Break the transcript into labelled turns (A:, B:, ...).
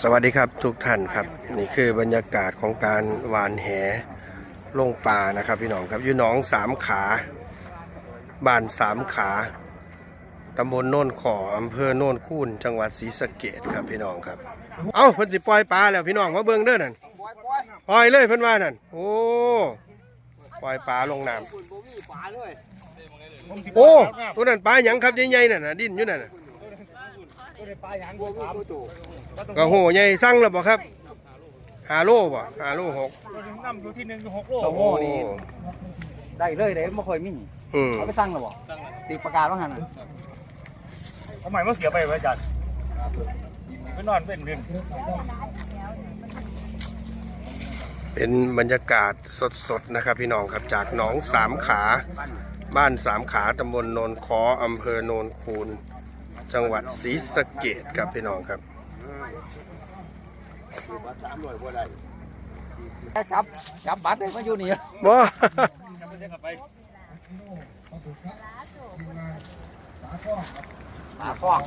A: สวัสดีครับทุกท่านครับ นี่คือบรรยากาศของการหวานแหลงป่านะครับ พี่น้องครับอยู่หนองสามขาบ้านสามขาตำบลโน่นขออำเภอโน่นคูนจังหวัดศรีสะเกดครับพี่น้องครับ เอ้าเพิ่นสิปล่อยปลาแล้วพี่น้องมาเบิ่งเด้อนั่นปล่อยเลยเพิ่นว่านั่นโอ้ปล่อยปลาลงน้ำโอ้ตัวนั้นปลาหยังครับใหญ่ๆนั่นน่ะดิ้นอยู่นั่นน่ะ ก็โหใหญ่สั่งแล้วบ่ครับหาโลบ่หาโลหก
B: น้ำอยู่ที่หนึ่งอยู่หกโล
C: โอ้โหนี่ได้เลยเด้ไม่ค่อยมี
A: อืม
C: เอาไปสั่งหรอบ่ตีประกาศว่าหันน่ะ
B: ทำไมมาเสียไปไว้จัดไปนอนเป็นเดือน
A: เป็นบรรยากาศสดๆนะครับพี่น้องครับจากหนองสามขา บ้านสามขาตำบลโนนคออำเภอโนนคูน จังหวัดศรีสะเกดครับพี่น้องครับ
C: แค่จับจับบัตรเลยมาอยู่นี่
A: บ่
B: จะไปเช็คกลับไป
C: ปลาคล้อง